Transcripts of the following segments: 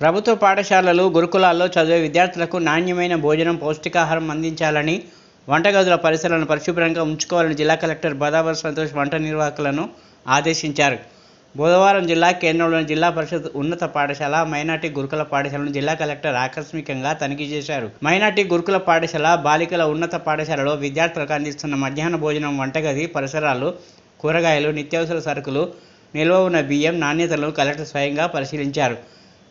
ప్రభుత్వ పాఠశాలలు గురుకులాల్లో చదివే విద్యార్థులకు నాణ్యమైన భోజనం పౌష్టికాహారం అందించాలని వంటగదుల పరిసరాలను పరిశుభ్రంగా ఉంచుకోవాలని జిల్లా కలెక్టర్ బదావర్ సంతోష్ వంట నిర్వాహకులను ఆదేశించారు. బుధవారం జిల్లా కేంద్రంలోని జిల్లా పరిషత్ ఉన్నత పాఠశాల మైనార్టీ గురుకుల పాఠశాలను జిల్లా కలెక్టర్ ఆకస్మికంగా తనిఖీ చేశారు. మైనార్టీ గురుకుల పాఠశాల బాలికల ఉన్నత పాఠశాలలో విద్యార్థులకు అందిస్తున్న మధ్యాహ్న భోజనం వంటగది పరిసరాలు కూరగాయలు నిత్యావసర సరుకులు నిల్వ ఉన్న బియ్యం నాణ్యతలను కలెక్టర్ స్వయంగా పరిశీలించారు.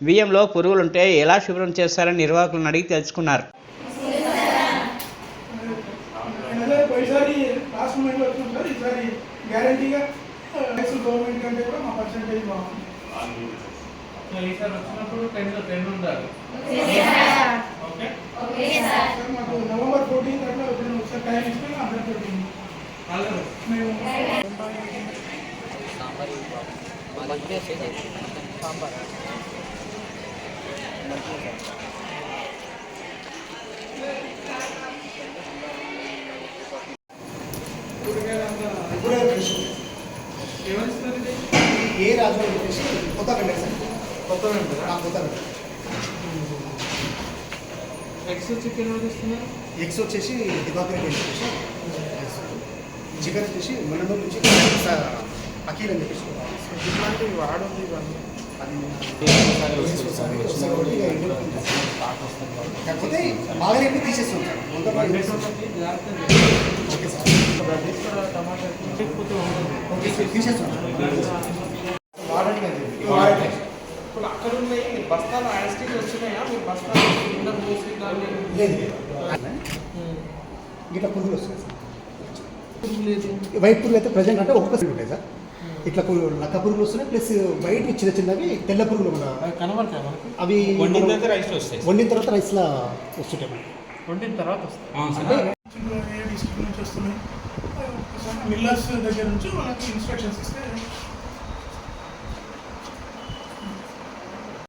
బియ్యంలో పురుగులుంటే ఎలా శుభ్రం చేస్తారని నిర్వాహకులను అడిగి తెలుసుకున్నారు. గ్యారంటీగా గవర్నమెంట్ కంటే కూడా మా పర్సంటేజ్ బాగుంది. ఈసారి వచ్చినప్పుడు టెన్ ఉండాలి. మాకు నవంబర్ అట్లా ఒకసారి టైం ఇస్తే మేము ఇది? ఏ రాజు వచ్చేసి కొత్త కంటే కొత్త మెంబరా? కొత్త కంటే ఎక్స్ చికెన్ ఎక్స్ వచ్చేసి దివాకర్ వచ్చేసి చికెన్ వచ్చేసి మండలం నుంచి అఖీల్ అని చెప్పేసి ఇట్లాంటివి వాడండి ఇవన్నీ కాకపోతే బాగా రేపు తీసేస్తాం తీసేస్తాం ఇప్పుడు అక్కడ ఉన్నాయి బస్తాలు యాస్టిక్ వచ్చినాయా మీరు బస్తాలు కింద పోసి దాన్ని లేదు ఇట్లా పురుగులు వస్తాయి సార్. అయితే ప్రజెంట్ అంటే ఒక్కొక్క సైడ్ ఉంటాయి సార్. ఇట్లా పురుగులు నక్క పురుగులు వస్తున్నాయి ప్లస్ వైట్ చిన్న చిన్నవి తెల్ల పురుగులు మన అవి కనబడతాయి మనకి? అవి వండిన తర్వాత రైస్ వస్తాయి. వండిన తర్వాత రైస్లా వస్తుంటాయి మనకి. వండిన తర్వాత వస్తాయి. అంటే ఏ డిస్ట్రిక్ట్ నుంచి వస్తున్నాయి? మిల్లర్స్ దగ్గర నుంచి మనకి ఇన్స్ట్రక్షన్స్ ఇస్తే